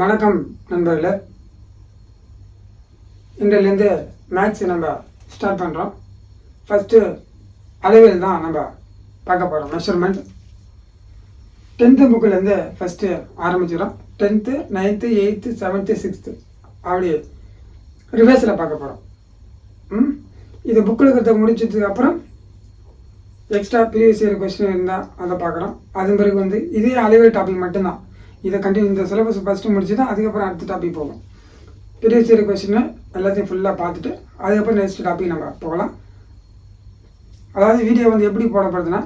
வணக்கம் நண்பர்களே. இன்றிலிருந்து மேக்ஸ் நம்ம ஸ்டார்ட் பண்ணுறோம் ஃபஸ்ட்டு அளவில் தான் நம்ம பார்க்க போகிறோம் மெஷர்மெண்ட் டென்த்து புக்கிலேருந்து ஃபஸ்ட்டு ஆரம்பிச்சிடும் tenth ninth eighth seventh sixth அப்படி ரிவர்ஸில் பார்க்க போகிறோம் ம்? இது புக்கில் இருக்கிறத முடிச்சதுக்கப்புறம் எக்ஸ்ட்ரா ப்ரீவியஸ் இயர் கொஸ்டின் இருந்தால் அதை பார்க்குறோம் அதன் பிறகு வந்து இதே அளவில் டாபிக் மட்டும்தான். இதை கண்டினியூ இந்த சிலபஸ் ஃபஸ்ட்டு முடிச்சு தான் அதுக்கப்புறம் அடுத்த டாபிக் போகும் பெரிய இயர் கொஸ்டின் எல்லாத்தையும் ஃபுல்லாக பார்த்துட்டு அதுக்கப்புறம் நெக்ஸ்ட் டாபிக் நம்ம போகலாம். அதாவது வீடியோ வந்து எப்படி போடப்படுதுன்னா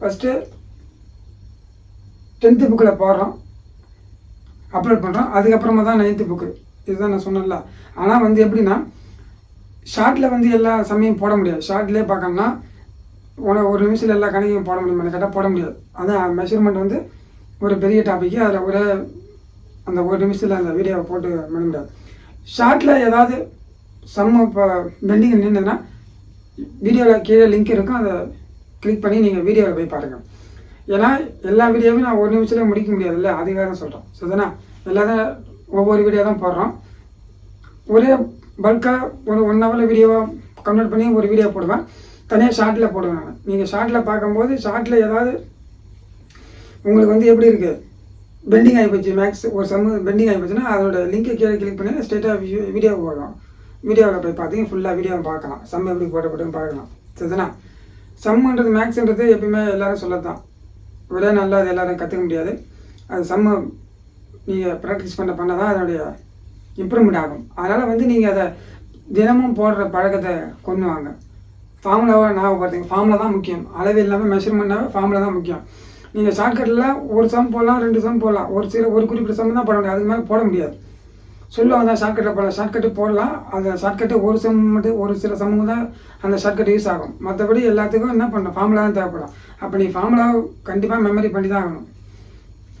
ஃபஸ்ட்டு டென்த்து புக்கில் போடுறோம் அப்லோட் பண்ணுறோம் அதுக்கப்புறமா தான் நைன்த்து புக்கு இதுதான் நான் சொன்னேன்ல. ஆனால் வந்து எப்படின்னா ஷார்ட்டில் வந்து எல்லா சமயம் போட முடியாது. ஷார்ட்லேயே பார்க்கணும்னா ஒரு ஒரு நிமிஷத்தில் எல்லா கணக்கையும் போட முடியும் கேட்டால் போட முடியாது. அதான் மெஷர்மெண்ட் வந்து ஒரு பெரிய டாபிக்கு அதில் ஒரே அந்த ஒரு நிமிஷத்தில் அந்த வீடியோவை போட்டு பண்ண ஷார்ட்டில் ஏதாவது சம் இப்போ பெண்டிங் நின்றுதுன்னா வீடியோவில் கீழே லிங்க் இருக்கும். அதை கிளிக் பண்ணி நீங்கள் வீடியோவில் போய் பாருங்கள் ஏன்னா எல்லா வீடியோவும் நான் ஒரு நிமிஷத்தில் முடிக்க முடியாதுல்ல? அதுக்காக தான் சொல்கிறோம் ஸோ தானே? எல்லாத்தையும் ஒவ்வொரு வீடியோ தான் போடுறோம். ஒரே பல்காக ஒரு ஒன் ஹவரில் வீடியோவாக கன்வெர்ட் பண்ணி ஒரு வீடியோ போடுவேன். தனியாக ஷார்ட்டில் போடுவேன் நான். நீங்கள் ஷார்ட்டில் பார்க்கும்போது ஷார்ட்டில் ஏதாவது உங்களுக்கு வந்து எப்படி இருக்குது பெண்டிங் ஆகிப்போச்சு மேக்ஸ் ஒரு சம்மு பெண்டிங் ஆகிப்போச்சுன்னா அதோட லிங்கை கீழே கிளிக் பண்ணி ஸ்ட்ரெயிட்டாக வீடியோ போகலாம். வீடியோவில் போய் பார்த்தீங்க ஃபுல்லாக வீடியோவை பார்க்கலாம். சம் எப்படி போட்டப்பட்டுன்னு பார்க்கலாம். சரிதானா? சம்முன்றது மேக்ஸ்ன்றது எப்பயுமே எல்லோரும் சொல்லத்தான். விட நல்லா அது எல்லோரும் கற்றுக்க முடியாது. அது சம்மு நீங்கள் ப்ராக்டிஸ் பண்ண பண்ண தான் அதனுடைய இம்ப்ரூவ்மெண்ட் ஆகும். அதனால் வந்து நீங்கள் அதை தினமும் போடுற பழக்கத்தை கொண்டு வாங்க. ஃபார்முலாவை ஞாபகப்படுத்துங்க ஃபார்முலா தான் முக்கியம். அளவு இல்லாமல் மெஷர்மெண்ட்னாவே ஃபார்முலா தான் முக்கியம். நீங்கள் ஷார்ட்கட்டில் ஒரு சம் போடலாம் ரெண்டு சம் போடலாம். ஒரு சில ஒரு குறிப்பிட்ட சம் தான் போட முடியும் அதுக்கு மேலே போட முடியாது. சொல்லுவாங்க தான் ஷார்ட்கட்டில் போடலாம் ஷார்ட்கட்டு போடலாம். அந்த ஷார்ட்கட்டு ஒரு சம் மட்டும் ஒரு சில சமம் தான் அந்த ஷார்ட்கட் யூஸ் ஆகும். மற்றபடி எல்லாத்துக்கும் என்ன பண்ணணும்? ஃபார்முலா தான் தேவைப்படும். அப்போ நீ ஃபார்முலா கண்டிப்பாக மெமரி பண்ணி தான் ஆகணும்.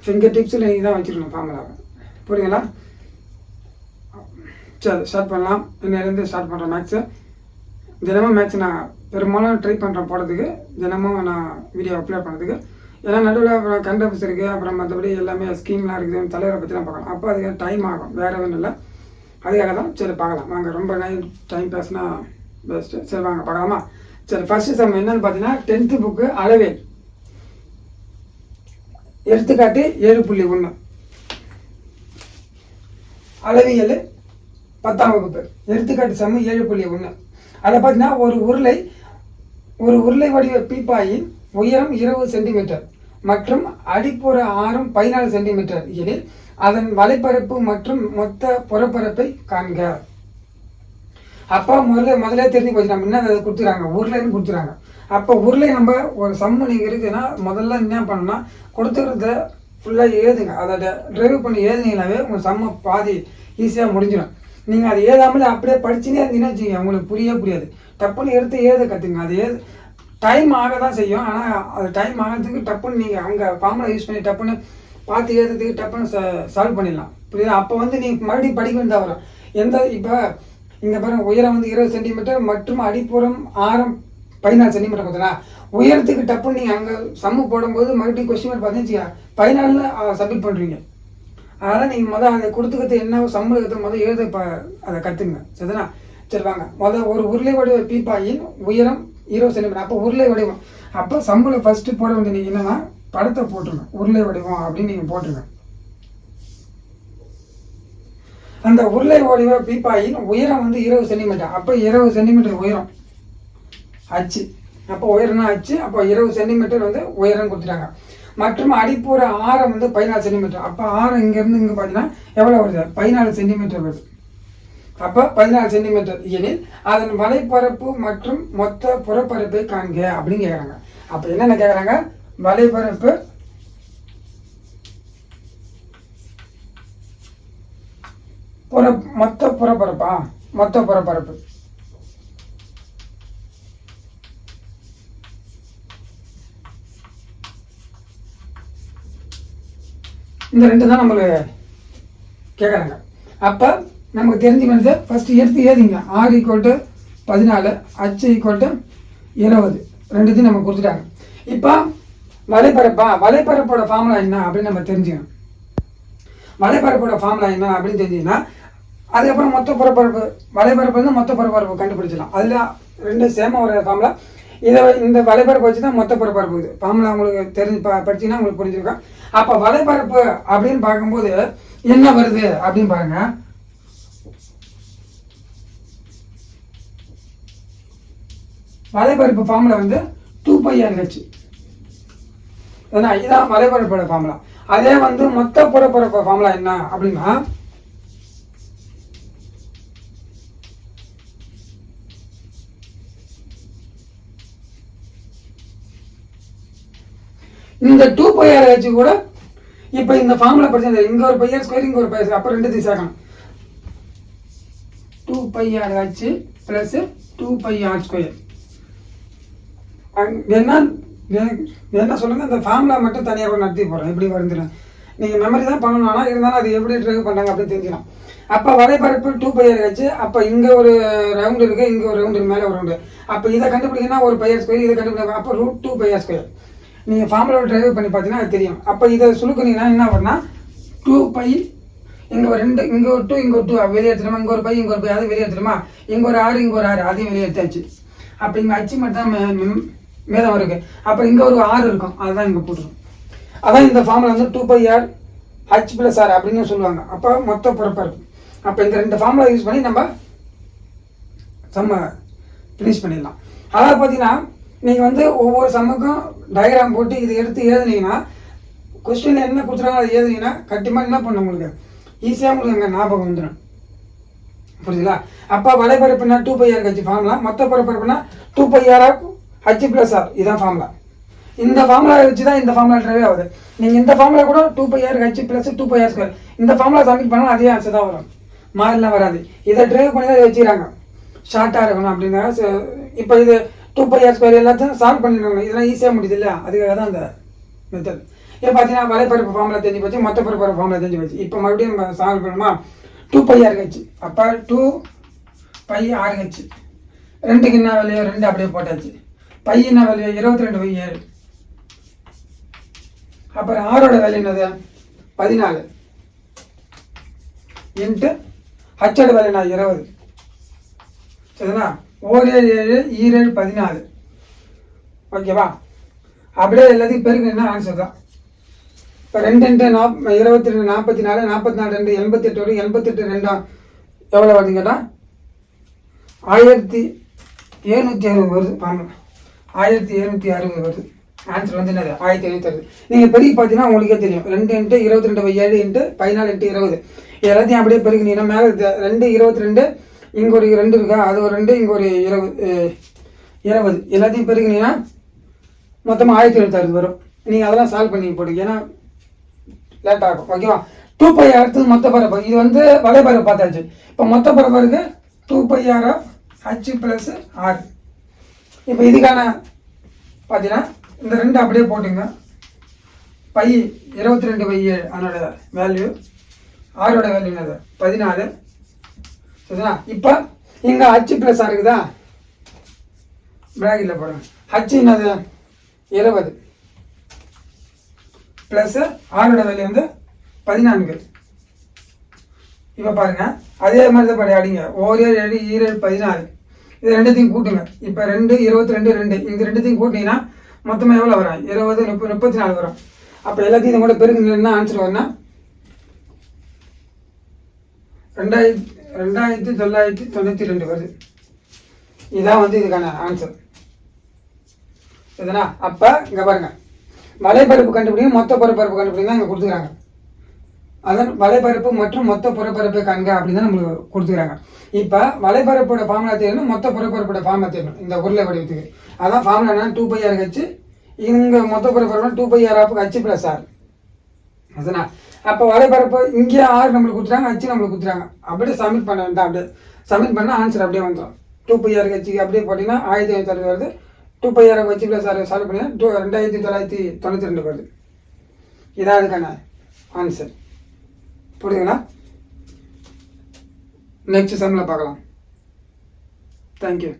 ஃபிங்கர் டிப்ஸில் நீங்கள் தான் வச்சுருக்கணும் ஃபார்முலாவை புரியுங்களா சரி ஸ்டார்ட் பண்ணலாம். இன்னிலேருந்து ஸ்டார்ட் பண்ணுறேன் மேக்ஸு தினமும் மேக்ஸ் நான் பெரும்பாலும் ட்ரை பண்ணுறேன் போடுறதுக்கு. தினமும் நான் வீடியோ அப்லோட் பண்ணுறதுக்கு ஏன்னா நடுவில் அப்புறம் கண்ட் ஆஃபீஸ் இருக்குது அப்புறம் மற்றபடி எல்லாமே ஸ்கீம்லாம் இருக்குது. தலைவரை பற்றிலாம் பார்க்கலாம். அப்போ அதுக்கு டைம் ஆகும். வேறு ஒன்றும் இல்லை. அதுக்காக தான் சரி பார்க்கலாம். வாங்க ரொம்ப நைட் டைம் பேசினா பெஸ்ட்டு சரி வாங்க பார்க்கலாமா? சரி ஃபஸ்ட்டு சம் என்னன்னு பார்த்தீங்கன்னா டென்த்து புக்கு அளவேல் எடுத்துக்காட்டு ஏழு புள்ளி ஒன்று அளவியல் பத்தாம் வகுப்பு. எடுத்துக்காட்டு சம ஏழு புள்ளி ஒன்று அதை பார்த்தீங்கன்னா ஒரு உருளை ஒரு உருளை வடிவ பீப்பாயின் உயரம் இருபது சென்டிமீட்டர் மற்றும் அடிப்புற ஆரம் பதினாலு சென்டிமீட்டர். எனில் அதன் வலைப்பரப்பு மற்றும் மொத்த புறப்பரப்பை காண்க. அப்போ முதல்ல முதல்ல தெரிஞ்சு போச்சு நம்ம என்ன அதை கொடுத்துறாங்க உருளைன்னு கொடுத்துறாங்க. அப்போ உருளை நம்ம ஒரு சம்மு நீங்கள் இருக்குன்னா முதல்ல என்ன பண்ணணும்னா கொடுத்துக்கிறத ஃபுல்லாக எழுதுங்க. அதை ட்ரைவ் பண்ணி எழுதுனீங்கனாவே உங்கள் சம்ம பாதி ஈஸியாக முடிஞ்சிடும். நீங்கள் அதை எழுதாமலே அப்படியே படிச்சுனே இருந்தீங்கன்னா வச்சுக்கோங்க. உங்களுக்கு புரியவே புரியாது. டப்புன்னு எடுத்து ஏத கற்றுங்க அது ஏது டைம் ஆக தான் செய்யும். ஆனால் அது டைம் ஆகிறதுக்கு டப்புன்னு நீங்கள் அங்கே ஃபார்முலா யூஸ் பண்ணி டப்புன்னு பார்த்து எழுதுறதுக்கு டப்புன்னு சால்வ் பண்ணிடலாம். புரியுதா? அப்போ வந்து நீங்கள் மறுபடியும் படிக்க வேண்டியதாக வரும். எந்த இப்போ இங்கே பாருங்க உயரம் வந்து இருபது சென்டிமீட்டர் மற்றும் அடிப்புறம் ஆரம் பதினாலு சென்டிமீட்டர் கொடுத்தனா உயரத்துக்கு டப்புன்னு நீங்கள் அங்கே சம்மு போடும்போது மறுபடியும் கொஸ்டின் மார்க் பார்த்தீங்கன்னா பதினாலில் சப்மிட் பண்ணுறீங்க அதனால் நீங்கள் முதல் அதை கொடுத்துக்கிறது என்ன சம்பளம் முதல் எழுத இப்போ அதை கற்றுங்க சரிதானா? சரி வாங்க. முதல் ஒரு உருளை வடிவ பீப்பாயின் உயரம் இருபது சென்டிமீட்டர் அப்போ உருளை வடிவம். அப்போ சம்பளம் ஃபஸ்ட்டு போட வேண்டிய நீங்கள் என்னன்னா படத்தை போட்டுருங்க. உருளை வடிவம் அப்படின்னு நீங்கள் போட்டுருங்க. அந்த உருளை வடிவ பீப்பாயின் உயரம் வந்து இருபது சென்டிமீட்டர். அப்போ இருபது சென்டிமீட்டர் உயரம். அச்சு. அப்போ உயரம்னா அச்சு? அப்போ இருபது சென்டிமீட்டர் வந்து உயரம் கொடுத்துட்டாங்க. மற்றும் அடிப்புற ஆரம் வந்து பதினாலு சென்டிமீட்டர். அப்போ ஆரம் இங்கேருந்து இங்கே பார்த்தீங்கன்னா எவ்வளோ வருது? பதினாலு சென்டிமீட்டர் வருது. அப்போ பதினாலு சென்டிமீட்டர். எனில் அதன் வலைப்பரப்பு மற்றும் மொத்த புறப்பரப்பை காண்க அப்படின்னு கேட்குறாங்க அப்போ என்னென்ன கேட்குறாங்க வலைப்பரப்பு புற மொத்த புறப்பரப்பா? மொத்த புறப்பரப்பு. இந்த ரெண்டு தான் நம்மளுக்கு கேட்குறாங்க அப்போ நமக்கு தெரிஞ்சுக்கிறது ஃபஸ்ட்டு எடுத்து ஏதிங்க ஆறு ஈக்குவல்ட்டு பதினாலு அச்சு ஈக்குவல்ட்டு இருபது. ரெண்டுத்தையும் நம்ம கொடுத்துட்டாங்க. இப்போ வலைப்பரப்பா வலைப்பரப்போட ஃபார்முலா என்ன அப்படின்னு நம்ம தெரிஞ்சுக்கணும். வலைப்பரப்போட ஃபார்முலா என்ன அப்படின்னு தெரிஞ்சீங்கன்னா அதுக்கப்புறம் மொத்த புறப்பரப்பு வலைபரப்பு வந்து மொத்த புறப்பரப்பு கண்டுபிடிச்சிடலாம். அதில் ரெண்டு சேம ஒரு ஃபார்முலா இதை இந்த வலைப்பரப்பு வச்சு தான் மொத்த புறப்பரப்பு இது ஃபார்முலா உங்களுக்கு தெரிஞ்சு ப படிச்சீங்கன்னா உங்களுக்கு புரிஞ்சிருக்கும். அப்போ வலைப்பரப்பு அப்படின்னு பார்க்கும்போது என்ன வருது அப்படின்னு பாருங்கள் மலைப்பருப்பு ஃபார்முலா வந்து டூ பை ஆர் ஹெச் ஏன்னா இதுதான் வலைபரப்போட ஃபார்முலா அதே வந்து மொத்த புறப்பரப்பு ஃபார்முலா என்ன அப்படின்னா இந்த டூ பை ஆர் ஹெச் கூட இப்போ இந்த ஃபார்முலா படிச்சது இங்க ஒரு பையர் ஸ்கொயர் இங்க ஒரு பையர் அப்போ ரெண்டு சேர்க்கணும் two pi R H plus two pi R square என்ன என்ன சொல்லுங்கள் இந்த ஃபார்முலா மட்டும் தனியாக கூட நடத்தி போகிறேன் எப்படி வருந்துடும் நீங்கள் மெமரி தான் பண்ணணும். ஆனால் இருந்தாலும் அது எப்படி ட்ரைவ் பண்ணாங்க அப்படின்னு தெரிஞ்சுக்கலாம் அப்போ வரைபரப்பு டூ பையர் ஆச்சு. அப்போ இங்கே ஒரு ரவுண்டு இருக்குது இங்கே ஒரு ரவுண்டு மேலே ஒரு ரவுண்டு அப்போ இதை கண்டுபிடிக்கனா ஒரு பையர் ஸ்கொயர் இதை கண்டுபிடிக்க அப்போ root two pi r square நீங்கள் ஃபார்முலா ட்ரைவ் பண்ணி பார்த்தீங்கன்னா அது தெரியும். அப்போ இதை சுழுக்குனீங்கன்னா என்ன பண்ணால் டூ பை இங்கே ஒரு ரெண்டு இங்கே ஒரு டூ இங்கே ஒரு டூ வெளியே எடுத்துருமா இங்கே ஒரு பை இங்கே ஒரு பை அது வெளியே எடுத்துருமா இங்கே ஒரு ஆறு இங்கே ஒரு ஆறு. அதையும் வெளியே எடுத்தாச்சு. அப்போ இங்கே அச்சு மட்டும் தான் மே- வருது அப்போ இங்கே ஒரு ஆறு இருக்கும். அதுதான் இங்கே போட்டுரும் அதான் இந்த ஃபார்முலா வந்து two pi R H plus R அப்படின்னு சொல்லுவாங்க. அப்போ மொத்த பிறப்பரப்பு அப்போ இந்த ரெண்டு ஃபார்முலா யூஸ் பண்ணி நம்ம செம்ம ஃபினிஷ் பண்ணிடலாம். அதாவது பார்த்தீங்கன்னா நீங்கள் வந்து ஒவ்வொரு சம்முக்கும் டயக்ராம் போட்டு இதை எடுத்து எழுதுனீங்கன்னா கொஸ்டின் என்ன கொடுத்துருக்காங்க அதை எழுதுனீங்கன்னா கண்டிப்பாக என்ன பண்ணும் உங்களுக்கு? ஈஸியாக உங்களுக்கு அங்கே ஞாபகம் வந்துடும் புரியுதுங்களா அப்போ வலைபரப்புனா டூ பை ஆர் கட்சி ஃபார்முலா மொத்த பரப்பரப்புனா two pi R H plus R இதுதான் ஃபார்முலா இந்த ஃபார்முலா வச்சு தான் இந்த ஃபார்முலா ட்ரைவே ஆகுது. நீங்கள் இந்த ஃபார்முலா கூட two pi R H plus two pi R square இந்த ஃபார்முலா சப்மிட் பண்ணால் அதே ஆன்சர் தான் வரும். மாறிலாம் வராது. இதை ட்ரைவ் பண்ணி தான் இதை வச்சுக்கிறாங்க. ஷார்ட்டாக இருக்கணும் அப்படிங்கிற இப்போ இது டூ பை ஆர் ஸ்கொயர் எல்லாத்தையும் சால்வ் பண்ணிடுறாங்க இதெல்லாம் ஈஸியாக முடியுது இல்லையா? அதுக்காக தான் அந்த மெத்தட் இப்போ பார்த்தீங்கன்னா வலைப்பரப்பு ஃபார்முலா தெரிஞ்சு போச்சு மொத்த பரப்பு ஃபார்முலா தெரிஞ்சு போச்சு. இப்போ மறுபடியும் நம்ம சால்வ் பண்ணுமா டூ பை ஆர் ஹெச் அப்போ டூ பை ஆர் ரெண்டுக்கு என்ன வேலையோ ரெண்டு அப்படியே போட்டாச்சு. பையன் என்ன இருபத்தி ரெண்டு பை ஏழு. அப்புறம் ஆரோட வேல்யூ என்னது? பதினாலு. இன்ட்டு ஹச்சோட வேல்யூ நான் இருபது. சரிங்களா ஓர் ஏழு ஏழு ஈரேழு பதினாலு. ஓகேவா? அப்படியே எல்லாத்தையும் பெருங்க என்ன ஆன்சர் தான். இப்போ ரெண்டு ரெண்டு நாப் இருபத்தி ரெண்டு நாற்பத்தி நாலு நாற்பத்தி நாலு ரெண்டு எண்பத்தெட்டு வரும் எண்பத்தெட்டு ரெண்டாம் எவ்வளோ வருதுன்னு கேட்டால் ஆயிரத்தி எழுநூற்றி அறுபது வருது ஆமாம் ஆயிரத்தி எழுநூற்றி அறுபது வருது. ஆன்சர் வந்து என்னது? ஆயிரத்தி எழுநூத்தி அறுபது. நீங்கள் பெருகி பார்த்தீங்கன்னா உங்களுக்கே தெரியும். ரெண்டு இன்ட்டு இருபத்தி ரெண்டு ஏழு இன்ட்டு பதினாலு இன்ட்டு இருபது. எல்லாத்தையும் அப்படியே பெருகினீங்கன்னா மேலே ரெண்டு இருபத்தி ரெண்டு இங்கே ஒரு ரெண்டு இருக்கா? அது ஒரு ரெண்டு இங்கே ஒரு இருபது இருபது. எல்லாத்தையும் பெருகினீங்கன்னா மொத்தமாக ஆயிரத்தி எழுநூத்தி அறுபது வரும். நீங்கள் அதெல்லாம் சால்வ் பண்ணி போடுங்க. ஏன்னா லேட் ஆகும். ஓகேவா டூ பை அடுத்தது மொத்த பரப்பு. இது வந்து வலைபரப்பு பார்த்தாச்சு. இப்போ மொத்த பரப்பருக்கு two pi R H plus R இப்போ இதுக்கான பார்த்தீங்கன்னா இந்த ரெண்டு அப்படியே போட்டுங்க. பை இருபத்தி ரெண்டு பை ஏழு அதனோட வேல்யூ ஆரோட வேல்யூ என்னது? பதினாலு சரிங்களா? இப்போ இங்கே ஹச்சு ப்ளஸ் ஆர் இருக்குதா? பிராக்கெட்டில் போடுங்க. ஹச்சு என்னது? இருபது ப்ளஸ்ஸு ஆரோட வேல்யூ வந்து பதினான்கு. இப்போ பாருங்கள் அதே மாதிரி தான் படி அடிங்க. ஓரே ஏழு ஈரேழு பதினாலு இது ரெண்டுத்தையும் கூட்டுங்க. இப்போ ரெண்டு இருபத்தி ரெண்டு. ரெண்டு இது ரெண்டுத்தையும் கூட்டிங்கன்னா மொத்தமாக எவ்வளோ வரும்? இருபது முப்பது முப்பத்தி நாலு வரும். அப்போ எல்லாத்தையும் இதை கூட பெருங்க என்ன ஆன்சர் வரும்னா ரெண்டாயிரத்தி ரெண்டாயிரத்தி தொள்ளாயிரத்தி தொண்ணூற்றி ரெண்டு வருது. இதான் வந்து இதுக்கான ஆன்சர் சரிதானா? அப்போ இங்கே பாருங்க. வலைப்பரப்பு கண்டுபிடிங்க மொத்த பரப்பரப்பு கண்டுபிடிங்க இங்கே கொடுத்துக்கிறாங்க. அதன் வலைபரப்பு மற்றும் மொத்த புறப்பரப்பை காண்க அப்படின்னு தான் நம்மளுக்கு கொடுத்துக்கிறாங்க. இப்போ வலைபரப்போட ஃபார்முலா தெரியணும் மொத்த புறப்பரப்போட ஃபார்முலா தெரியணும் இந்த உருளை வடிவத்துக்கு. அதான் ஃபார்முலா என்ன டூ பை ஆர் ஹெச் இங்கே மொத்த புறப்பரப்பு two pi R of H plus R அதுனா அப்போ வலைபரப்பு இங்கே ஆறு நம்மளுக்கு கொடுத்துறாங்க ஹச் நம்மளுக்கு கொடுத்துறாங்க அப்படியே சப்மிட் பண்ண வேண்டாம் அப்படியே. சப்மிட் பண்ணால் ஆன்சர் அப்படியே வந்துடும் டூ பை ஆர் ஹெச்சுக்கு அப்படியே போட்டிங்கன்னா ஆயிரத்தி ஐநூற்றி அறுபது வருது. Two pi R H plus R solve பண்ணி டூ ரெண்டாயிரத்தி தொள்ளாயிரத்தி தொண்ணூற்றி ரெண்டு வருது. இதான் அதுக்கான ஆன்சர் புரியுதுங்களா? நெக்ஸ்ட் செம்மில் பார்க்கலாம். தேங்க்யூ